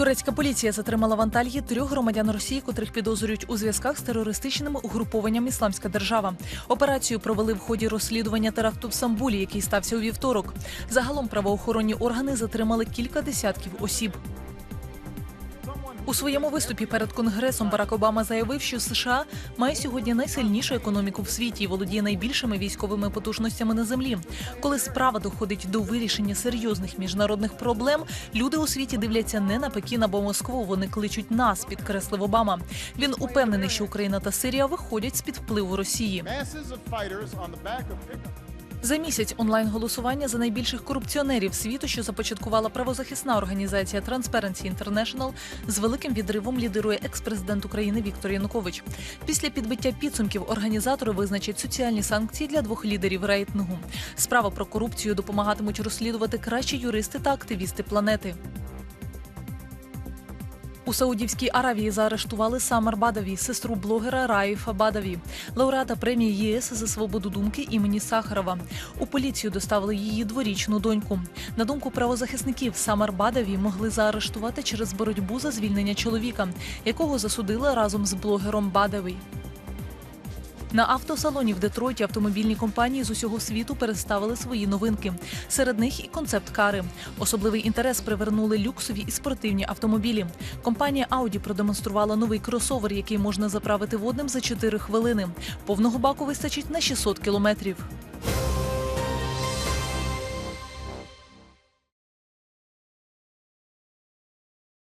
Турецька поліція затримала в Анталії трьох громадян Росії, котрих підозрюють у зв'язках з терористичним угрупованням Ісламська держава. Операцію провели в ході розслідування теракту в Самбулі, який стався у вівторок. Загалом правоохоронні органи затримали кілька десятків осіб. У своєму виступі перед конгресом Барак Обама заявив, що США має сьогодні найсильнішу економіку в світі і володіє найбільшими військовими потужностями на землі. Коли справа доходить до вирішення серйозних міжнародних проблем, люди у світі дивляться не на Пекін або Москву. Вони кличуть нас, підкреслив Обама. Він упевнений, що Україна та Сирія виходять з під впливу Росії. За місяць онлайн-голосування за найбільших корупціонерів світу, що започаткувала правозахисна організація Transparency International, з великим відривом лідирує екс-президент України Віктор Янукович. Після підбиття підсумків організатори визначать соціальні санкції для двох лідерів рейтингу. Справа про корупцію допомагатимуть розслідувати кращі юристи та активісти планети. У Саудівській Аравії заарештували Самар Бадаві, сестру блогера Раїфа Бадаві, лауреата премії ЄС за свободу думки імені Сахарова. У поліцію доставили її дворічну доньку. На думку правозахисників, Самар Бадаві могли заарештувати через боротьбу за звільнення чоловіка, якого засудила разом з блогером Бадаві. На автосалоні в Детройті автомобільні компанії з усього світу представили свої новинки. Серед них і концепт-кари. Особливий інтерес привернули люксові і спортивні автомобілі. Компанія Audi продемонструвала новий кросовер, який можна заправити водним за 4 хвилини. Повного баку вистачить на 600 кілометрів.